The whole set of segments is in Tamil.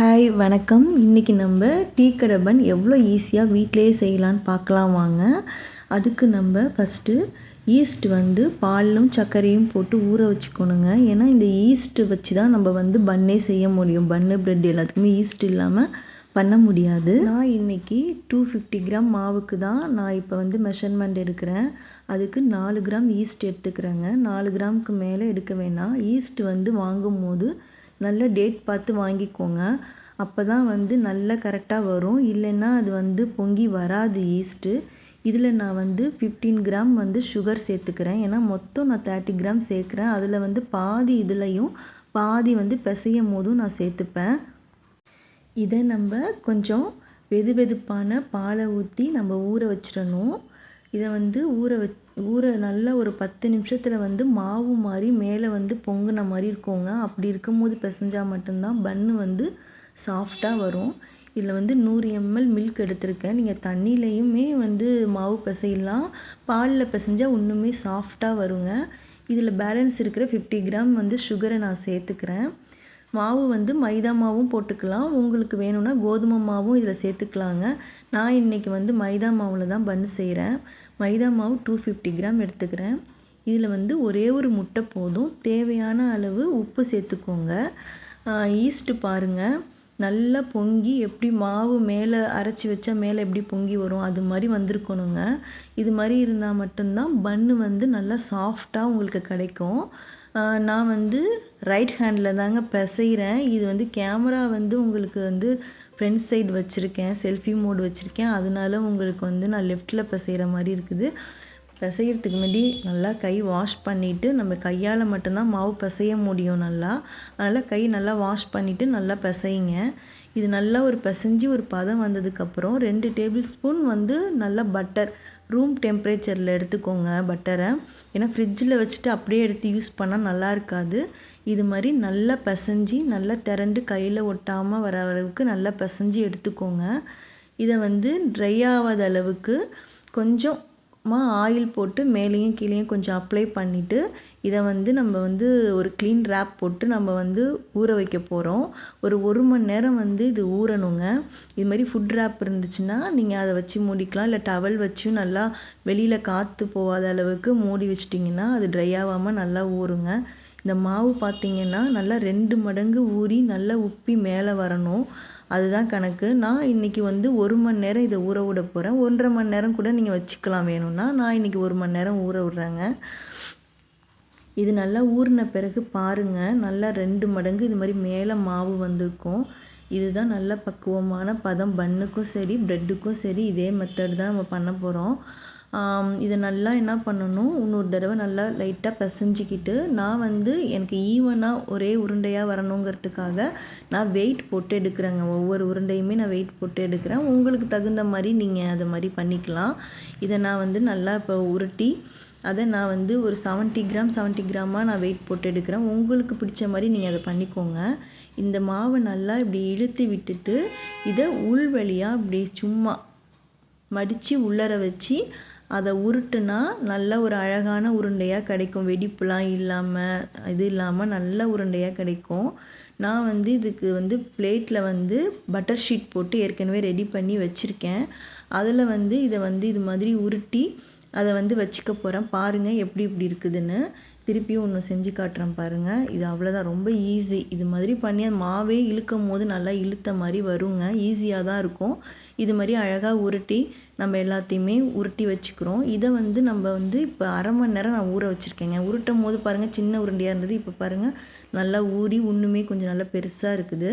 ஹாய் வணக்கம். இன்றைக்கி நம்ம டீ கடபன் எவ்வளோ ஈஸியாக வீட்டிலேயே செய்யலான்னு பார்க்கலாம் வாங்க. அதுக்கு நம்ம ஃபஸ்ட்டு ஈஸ்ட் வந்து பாலும் சர்க்கரையும் போட்டு ஊற வச்சுக்கணுங்க. ஏன்னா இந்த ஈஸ்ட்டு வச்சு தான் நம்ம வந்து பன்னே செய்ய முடியும். பன்னு ப்ரெட் எல்லாத்துக்குமே ஈஸ்ட் இல்லாமல் பண்ண முடியாது. நான் இன்றைக்கி டூ ஃபிஃப்டி கிராம் மாவுக்கு தான் நான் இப்போ வந்து மெஷர்மெண்ட் எடுக்கிறேன். அதுக்கு நாலு கிராம் ஈஸ்ட் எடுத்துக்கிறேங்க. நாலு கிராமுக்கு மேலே எடுக்க வேணாம். ஈஸ்ட் வந்து வாங்கும் போது நல்ல டேட் பார்த்து வாங்கிக்கோங்க. அப்போ தான் வந்து நல்ல கரெக்டாக வரும். இல்லைன்னா அது வந்து பொங்கி வராது ஈஸ்ட்டு இதில் நான் வந்து ஃபிஃப்டீன் கிராம் வந்து சுகர் சேர்த்துக்கிறேன். ஏன்னா மொத்தம் நான் தேர்ட்டி கிராம் சேர்க்குறேன். அதில் வந்து பாதி இதுலையும் பாதி வந்து பிசையும் போதும் நான் சேர்த்துப்பேன். இதை நம்ம கொஞ்சம் வெது வெதுப்பான பாலை ஊற்றி நம்ம ஊற வச்சிடணும். இதை வந்து ஊற வச் ஊற நல்லா ஒரு பத்து நிமிஷத்தில் வந்து மாவு மாதிரி மேலே வந்து பொங்கின மாதிரி இருக்குங்க. அப்படி இருக்கும்போது பிசைஞ்சால் மட்டும்தான் பன்னு வந்து சாஃப்டாக வரும். இதில் வந்து நூறு எம்எல் மில்க் எடுத்திருக்கேன். நீங்கள் தண்ணியிலையுமே வந்து மாவு பிசையலாம். பாலில் பிசைஞ்சால் இன்னுமே சாஃப்டாக வருங்க. இதில் பேலன்ஸ் இருக்கிற ஃபிஃப்டி கிராம் வந்து சுகரை நான் சேர்த்துக்கிறேன். மாவு வந்து மைதா மாவும் போட்டுக்கலாம். உங்களுக்கு வேணும்னா கோதுமை மாவும் இதில் சேர்த்துக்கலாங்க. நான் இன்றைக்கி வந்து மைதா மாவில் தான் பன்னு செய்கிறேன் மைதா மாவு டூ ஃபிஃப்டி கிராம் எடுத்துக்கிறேன். இதில் வந்து ஒரே ஒரு முட்டை போதும். தேவையான அளவு உப்பு சேர்த்துக்கோங்க. ஈஸ்ட்டு பாருங்கள் நல்லா பொங்கி எப்படி மாவு மேலே அரைச்சி வச்சா மேலே எப்படி பொங்கி வரும் அது மாதிரி வந்திருக்கணுங்க. இது மாதிரி இருந்தால் மட்டும்தான் பன்னு வந்து நல்லா சாஃப்டாக உங்களுக்கு கிடைக்கும். நான் வந்து ரைட் ஹேண்டில் தாங்க பிசைகிறேன். இது வந்து கேமரா வந்து உங்களுக்கு வந்து ஃப்ரண்ட் சைடு வச்சுருக்கேன் செல்ஃபி மோட் வச்சுருக்கேன். அதனால உங்களுக்கு வந்து நான் லெஃப்ட்டில் பிசைகிற மாதிரி இருக்குது. பிசைகிறதுக்கு முன்னாடி நல்லா கை வாஷ் பண்ணிவிட்டு நம்ம கையால் மட்டும்தான் மாவு பிசைய முடியும் நல்லா. அதனால் கை நல்லா வாஷ் பண்ணிவிட்டு நல்லா பிசைங்க இது நல்லா ஒரு பிசைஞ்சு ஒரு பதம் வந்ததுக்கப்புறம் ரெண்டு டேபிள் ஸ்பூன் வந்து நல்லா பட்டர் ரூம் டெம்பரேச்சரில் எடுத்துக்கோங்க பட்டரை ஏன்னா ஃப்ரிட்ஜில் வச்சுட்டு அப்படியே எடுத்து யூஸ் பண்ணால் நல்லா இருக்காது. இது மாதிரி நல்லா பிசைஞ்சி நல்லா திரண்டு கையில் ஒட்டாமல் வர அளவுக்கு நல்லா பிசைஞ்சி எடுத்துக்கோங்க. இதை வந்து ட்ரை ஆகாத அளவுக்கு கொஞ்சமாக ஆயில் போட்டு மேலேயும் கீழேயும் கொஞ்சம் அப்ளை பண்ணிவிட்டு இதை வந்து நம்ம வந்து ஒரு க்ளீன் ரேப் போட்டு நம்ம வந்து ஊற வைக்க போகிறோம் ஒரு ஒரு மணி நேரம் வந்து இது ஊறணுங்க. இது மாதிரி ஃபுட் ரேப் இருந்துச்சுன்னா நீங்கள் அதை வச்சு மூடிக்கலாம். இல்லை டவல் வச்சும் நல்லா வெளியில் காற்று போகாத அளவுக்கு மூடி வச்சிட்டிங்கன்னா அது ட்ரை ஆகாமல் நல்லா ஊறுங்க. இந்த மாவு பார்த்திங்கன்னா நல்லா ரெண்டு மடங்கு ஊறி நல்லா உப்பி மேலே வரணும். அதுதான் கணக்கு. நான் இன்றைக்கி வந்து ஒரு மணி நேரம் இதை ஊற விட போகிறேன் ஒன்றரை மணி நேரம் கூட நீங்கள் வச்சுக்கலாம் வேணும்னா நான் இன்றைக்கி ஒரு மணி நேரம் ஊற விட்றேங்க. இது நல்லா ஊறின பிறகு பாருங்கள் நல்லா ரெண்டு மடங்கு இது மாதிரி மேலே மாவு வந்திருக்கும். இதுதான் நல்ல பக்குவமான பதம். பன்னுக்கும் சரி ப்ரெட்டுக்கும் சரி இதே மெத்தட் தான் நம்ம பண்ண போகிறோம் இதை நல்லா என்ன பண்ணணும்? இன்னொரு தடவை நல்லா லைட்டாக பிசைஞ்சிக்கிட்டு நான் வந்து எனக்கு ஈவனாக ஒரே உருண்டையாக வரணுங்கிறதுக்காக நான் வெயிட் போட்டு எடுக்கிறேங்க. ஒவ்வொரு உருண்டையுமே நான் வெயிட் போட்டு எடுக்கிறேன். உங்களுக்கு தகுந்த மாதிரி நீங்கள் அதை மாதிரி பண்ணிக்கலாம். இதை நான் வந்து நல்லா இப்போ உருட்டி அதை நான் வந்து ஒரு செவன்ட்டி கிராம் செவன்ட்டி கிராமாக நான் வெயிட் போட்டு எடுக்கிறேன். உங்களுக்கு பிடிச்ச மாதிரி நீங்கள் அதை பண்ணிக்கோங்க. இந்த மாவை நல்லா இப்படி இழுத்து விட்டுட்டு இதை உள் வழியாக இப்படி சும்மா மடித்து உள்ளர வச்சு அதை உருட்டுனா நல்ல ஒரு அழகான உருண்டையாக கிடைக்கும். வெடிப்புலாம் இல்லாமல் இது இல்லாமல் நல்ல உருண்டையாக கிடைக்கும். நான் வந்து இதுக்கு வந்து பிளேட்டில் வந்து பட்டர் ஷீட் போட்டு ஏற்கனவே ரெடி பண்ணி வச்சுருக்கேன். அதில் வந்து இதை வந்து இது மாதிரி உருட்டி அதை வந்து வச்சுக்க போகிறேன் பாருங்கள் எப்படி இப்படி இருக்குதுன்னு. திருப்பியும் ஒன்று செஞ்சு காட்டுறேன் பாருங்கள் இது அவ்வளோதான் ரொம்ப ஈஸி இது மாதிரி பண்ணி அந்த மாவே இழுக்கும் போது நல்லா இழுத்த மாதிரி வருங்க. ஈஸியாக தான் இருக்கும். இது மாதிரி அழகாக உருட்டி நம்ம எல்லாத்தையுமே உருட்டி வச்சுக்கிறோம். இதை வந்து நம்ம வந்து இப்போ அரை மணி நேரம் நான் ஊற வச்சுருக்கேங்க. உருட்டும் போது பாருங்கள் சின்ன உருண்டையாக இருந்தது. இப்போ பாருங்கள் நல்லா ஊறி ஒன்றுமே கொஞ்சம் நல்லா பெருசாக இருக்குது.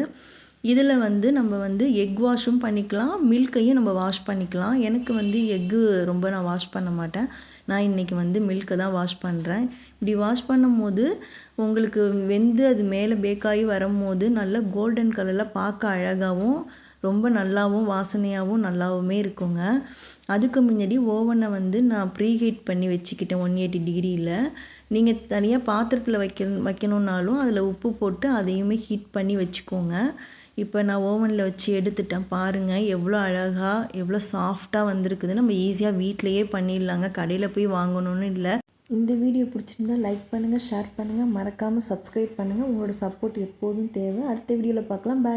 இதில் வந்து நம்ம வந்து எக் வாஷும் பண்ணிக்கலாம் மில்க்கையும் நம்ம வாஷ் பண்ணிக்கலாம். எனக்கு வந்து எக்கு ரொம்ப நான் வாஷ் பண்ண மாட்டேன். நான் இன்றைக்கி வந்து மில்க்கை தான் வாஷ் பண்ணுறேன் இப்படி வாஷ் பண்ணும்போது உங்களுக்கு வெந்து அது மேலே பேக்காகி வரும்போது நல்லா கோல்டன் கலரில் பார்க்க அழகாகவும் ரொம்ப நல்லாவும் வாசனையாகவும் நல்லாவுமே இருக்குங்க. அதுக்கு முன்னாடி ஓவனை வந்து நான் ப்ரீ ஹீட் பண்ணி வச்சுக்கிட்டேன் ஒன் எயிட்டி டிகிரியில் நீங்கள் தனியாக பாத்திரத்தில் வைக்க வைக்கணுன்னாலும் அதில் உப்பு போட்டு அதையுமே ஹீட் பண்ணி வச்சுக்கோங்க. இப்போ நான் ஓவனில் வச்சு எடுத்துட்டேன். பாருங்கள் எவ்வளோ அழகாக எவ்வளோ சாஃப்டாக வந்திருக்குது. நம்ம ஈஸியாக வீட்டிலையே பண்ணிடலாங்க. கடையில் போய் வாங்கணும்னு இல்லை. இந்த வீடியோ பிடிச்சிருந்தா லைக் பண்ணுங்கள் ஷேர் பண்ணுங்கள் மறக்காமல் சப்ஸ்கிரைப் பண்ணுங்கள் உங்களோட சப்போர்ட் எப்போதும் தேவை. அடுத்த வீடியோவில் பார்க்கலாம். பாய்